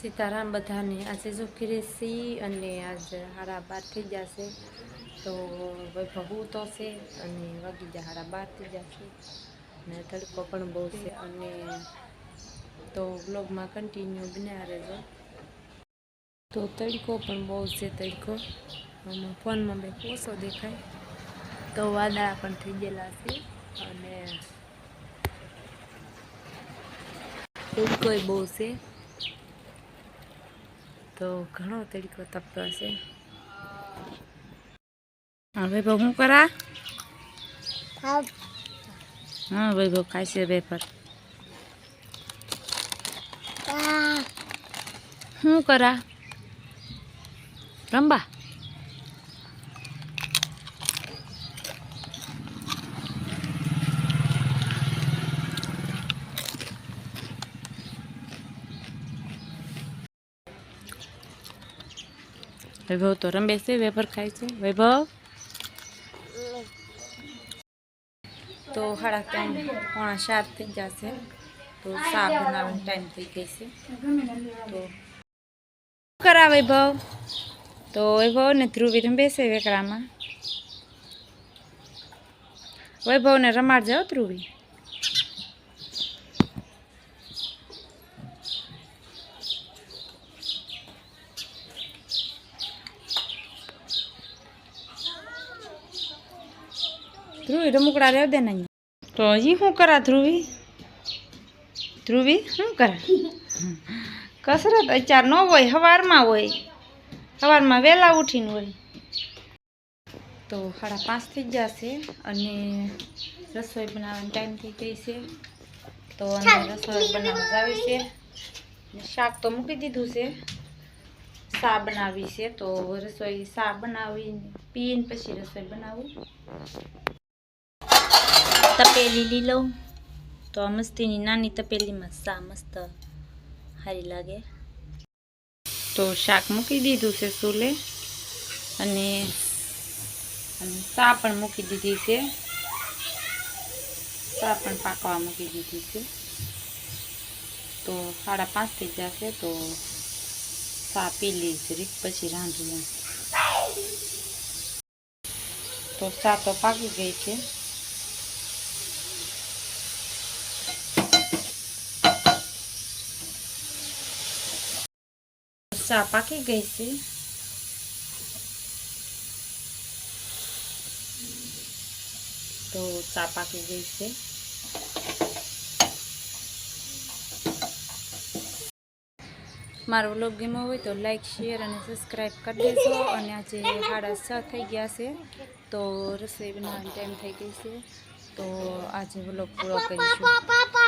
સીતારામ બધાને આજે જો કિરેસી અને આજે હારા બાર થઈ જશે, તો વૈભવ તો છે અને વાગી હારા બાર થઈ જશે અને તડકો પણ બહુ છે અને તો બ્લોગમાં કન્ટિન્યુ બન્યા રહેજો. તો તડકો પણ બહુ છે તડકો. આમાં ફોનમાં બે ઓછો દેખાય. તો વાદળા પણ થઈ ગયેલા છે અને તડકોય બહુ છે. તો ઘણો તડકો તપતો હશે. હા વૈભવ શું કરા? હા વૈભવ ખાય છે વેફર. શું કરા? રંબા વૈભવ તો રમે છે વેફર ખાય છે. વૈભવ? તો સાડા ત્રણ, પોણા સાત થઈ જશે. તો ચા બનાવવાનો ટાઈમ થઈ ગઈ છે. તો કરા વૈભવ? તો વૈભવ ને ધ્રુવી રમે છે વેકરામાં વૈભવને રમાડ જાઓ ધ્રુવી. ધ્રુવી રમકડા રહેવા દે ને અહીંયા. તો હજી શું કરા ધ્રુવી? ધ્રુવી શું કરા? કસરત અત્યાર ન હોય સવારમાં હોય. સવારમાં વહેલા ઉઠીને હોય. તો સાડા પાંચ થઈ જશે અને રસોઈ બનાવવાનો ટાઈમ થઈ ગઈ છે. તો અમે રસોઈ બનાવવા આવે છે. શાક તો મૂકી દીધું છે. સા બનાવી છે તો રસોઈ સા બનાવીને પીને પછી રસોઈ બનાવું. તપેલી લઈ લઉં તો આ મસ્તીની નાની તપેલીમાં સા મસ્ત સારી લાગે તો શાક મૂકી દીધું છે સૂલે અને સા પણ મૂકી દીધી છે સા પણ પાકવા મૂકી દીધી છે તો સાડા પાંચ થઈ જશે તો સા પી લઈશ રીત પછી રાંધવું તો સા તો પાકી ગઈ છે ચા પાકી ગઈ છે તો ચા પાકી ગઈ છે મારો વ્લોગ ગમ્યો હોય તો લાઈક શેર અને સબસ્ક્રાઈબ કરી દેજો. અને આજે સાડા છ થઈ ગયા છે, તો રસોઈ બનાવવાનો ટાઈમ થઈ ગઈ છે. તો આજે વ્લોગ પૂરો કરીશું.